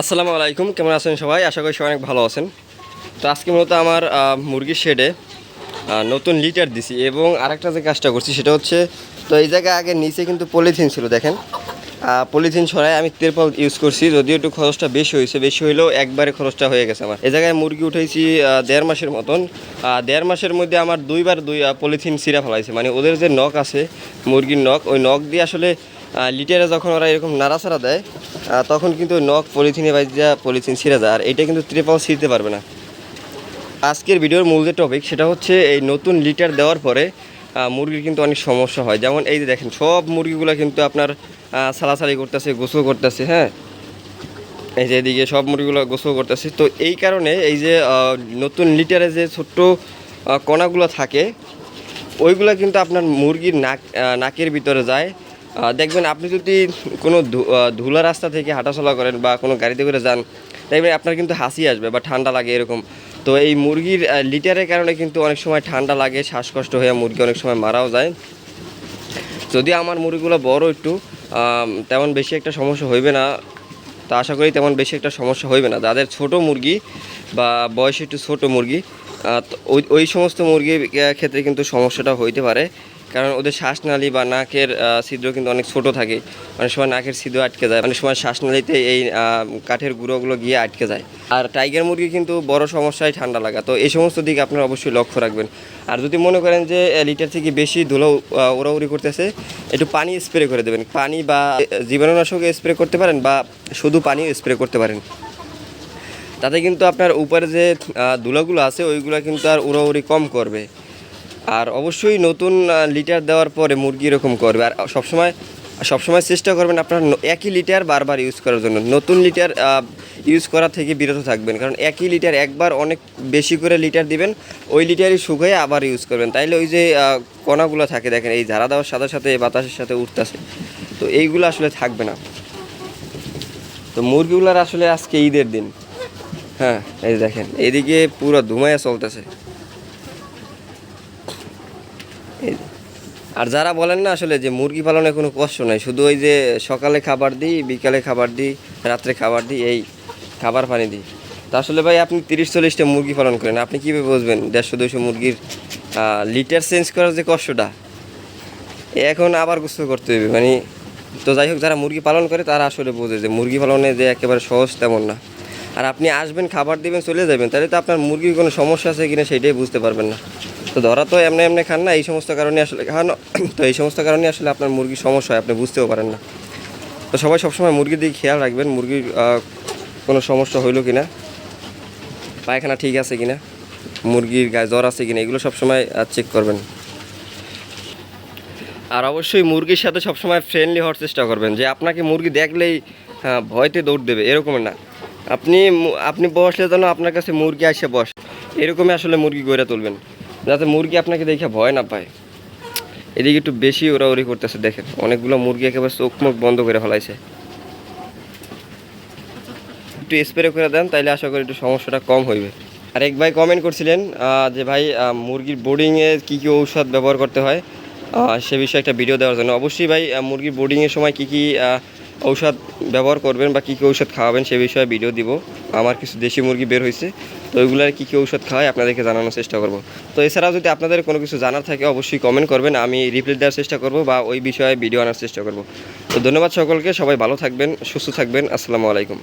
আসসালামু আলাইকুম, কেমন আছেন সবাই? আশা করি সবাই অনেক ভালো আছেন। তো আজকে মূলত আমার মুরগির শেডে নতুন লিটার দিছি এবং আরেকটা যে কাজটা করছি সেটা হচ্ছে, তো এই জায়গায় আগে নিচে কিন্তু পলিথিন ছিল, দেখেন। পলিথিন ছড়ায় আমি তেরপল ইউজ করছি, যদিও একটু খরচটা বেশি হয়েছে, বেশি হইলেও একবারে খরচটা হয়ে গেছে আমার। এ জায়গায় মুরগি উঠেছি দেড় মাসের মতন। দেড় মাসের মধ্যে আমার দুইবার দুই পলিথিন সিরা ফেলাইছে মানে ওদের যে নখ আছে, মুরগির নখ, ওই নখ দিয়ে আসলে লিটারে যখন ওরা এরকম নাড়াচাড়া দেয় তখন কিন্তু নখ পলিথিনে বাইজা পলিথিন ছিঁড়ে যায়, আর এটা কিন্তু ত্রিপাল ছিঁড়তে পারবে না। আজকের ভিডিওর মূল যে টপিক সেটা হচ্ছে এই নতুন লিটার দেওয়ার পরে মুরগির কিন্তু অনেক সমস্যা হয়। যেমন এই যে দেখেন, সব মুরগিগুলো কিন্তু আপনার সালাসালি করতেছে, গোসল করতেছে হ্যাঁ? এই যে এদিকে সব মুরগিগুলো গোসল করতেছে। তো এই কারণে এই যে নতুন লিটারে যে ছোট্ট কণাগুলো থাকে, ওইগুলো কিন্তু আপনার মুরগির নাক নাকের ভিতরে যায় দেখবেন আপনি যদি কোনো ধুলা রাস্তা থেকে হাঁটাচলা করেন বা কোনো গাড়িতে করে যান, দেখবেন আপনার কিন্তু হাসি আসবে বা ঠান্ডা লাগে এরকম। তো এই মুরগির লিটারের কারণে কিন্তু অনেক সময় ঠান্ডা লাগে, শ্বাসকষ্ট হয়ে মুরগি অনেক সময় মারাও যায়। যদি আমার মুরগিগুলো বড় একটু তেমন বেশি একটা সমস্যা হইবে না। তা আশা করি তেমন বেশি একটা সমস্যা হইবে না। যাদের ছোট মুরগি বা বয়সে একটু ছোট মুরগি ওই ওই সমস্ত মুরগির ক্ষেত্রে কিন্তু সমস্যাটা হইতে পারে। কারণ ওদের শ্বাসনালী বা নাকের ছিদ্র কিন্তু অনেক ছোট থাকে। অনেক সময় নাকের ছিদ্র আটকে যায়। অনেক সময় শ্বাসনালীতে এই কাঠের গুঁড়োগুলো গিয়ে আটকে যায়। আর টাইগার মুরগি কিন্তু বড় সমস্যায় ঠান্ডা লাগা। তো এই সমস্ত দিকে আপনারা অবশ্যই লক্ষ্য রাখবেন। আর যদি মনে করেন যে লিটার থেকে বেশি ধুলো আহ, উড়াউড়ি করতেছে একটু পানি স্প্রে করে দেবেন। পানি বা জীবাণুনাশক স্প্রে করতে পারেন বা শুধু পানি স্প্রে করতে পারেন। তাতে কিন্তু আপনার উপরে যে ধুলোগুলো আছে ওইগুলো কিন্তু আর উড়াউড়ি কম করবে। আর অবশ্যই নতুন লিটার দেওয়ার পরে মুরগি এরকম করবে। আর সবসময় সবসময় চেষ্টা করবেন আপনার একই লিটার বারবার ইউজ করার জন্য। নতুন লিটার ইউজ করা থেকে বিরত থাকবেন। কারণ একই লিটার একবার অনেক বেশি করে লিটার দিবেন, ওই লিটারই শুকিয়ে আবার ইউজ করবেন। তাইলে ওই যে কণাগুলো থাকে, দেখেন, এই ঝাড়া দেওয়ার সাথে সাথে এই বাতাসের সাথে উঠতেছে। তো এইগুলো আসলে থাকবে না। তো মুরগিগুলার আসলে আজকে ঈদের দিন। হ্যাঁ এই দেখেন, এদিকে পুরো ধুমাইয়া চলতেছে। আর যারা বলেন না আসলে যে মুরগি পালনে কোনো কষ্ট নাই, শুধু ওই যে সকালে খাবার দিই, বিকালে খাবার দিই, রাত্রে খাবার দিই, এই খাবার পানি দিই। তা আসলে ভাই আপনি তিরিশ চল্লিশটা মুরগি পালন করেন, আপনি কীভাবে বুঝবেন দেড়শো দুশো মুরগির লিটার চেঞ্জ করার যে কষ্টটা? এখন আবার গোসল করতে হবে মানে তো যাই হোক, যারা মুরগি পালন করে তারা আসলে বোঝে যে মুরগি পালনে যে একেবারে সহজ তেমন না। আর আপনি আসবেন, খাবার দিবেন, চলে যাবেন, তাহলে তো আপনার মুরগির কোনো সমস্যা আছে কিনা সেটাই বুঝতে পারবেন না। তো ধরা তো এমনি এমনি খান না এই সমস্ত কারণে আসলে খান। তো এই সমস্ত কারণে আসলে আপনার মুরগির সমস্যা হয় আপনি বুঝতেও পারেন না। তো সবাই সবসময় মুরগির দিকে খেয়াল রাখবেন মুরগির কোনো সমস্যা হইল কিনা পায়খানা ঠিক আছে কিনা মুরগির গায়ে জ্বর আছে কিনা এগুলো সবসময় চেক করবেন। আর অবশ্যই মুরগির সাথে সবসময় ফ্রেন্ডলি হওয়ার চেষ্টা করবেন যে আপনাকে মুরগি দেখলেই হ্যাঁ, ভয়তে দৌড় দেবে এরকম না। আপনি আপনি বসলে যেন আপনার কাছে মুরগি আসে বস এরকমই আসলে মুরগি গড়ে তুলবেন। যাতে মুরগি আপনাকে দেখে ভয় না পায়। এদিকে একটু বেশি ওরা ওরি করতেছে, দেখেন। অনেকগুলো মুরগি একেবারে চোখ মুখ বন্ধ করে ফেলাইছে। একটু স্প্রে করে দেন, তাইলে আশা করি একটু সমস্যাটা কম হইবে। আর এক ভাই কমেন্ট করছিলেন যে ভাই মুরগির বোর্ডিংয়ে কী কী ঔষধ ব্যবহার করতে হয়? সে বিষয়ে একটা ভিডিও দেওয়ার জন্য। অবশ্যই ভাই মুরগির বোর্ডিংয়ের সময় কী কী ঔষধ ব্যবহার করবেন বা কী কী ঔষধ খাওয়াবেন সে বিষয়ে ভিডিও দিব। আমার কিছু দেশি মুরগি বের হয়েছে, তো ওইগুলার কী কী ঔষধ খাওয়াই আপনাদেরকে জানানোর চেষ্টা করব। তো এছাড়াও যদি আপনাদের কোনো কিছু জানার থাকে, অবশ্যই কমেন্ট করবেন, আমি রিপ্লাই দেওয়ার চেষ্টা করব বা ওই বিষয়ে ভিডিও আনার চেষ্টা করব। তো ধন্যবাদ সকলকে, সবাই ভালো থাকবেন, সুস্থ থাকবেন, আসসালামু আলাইকুম।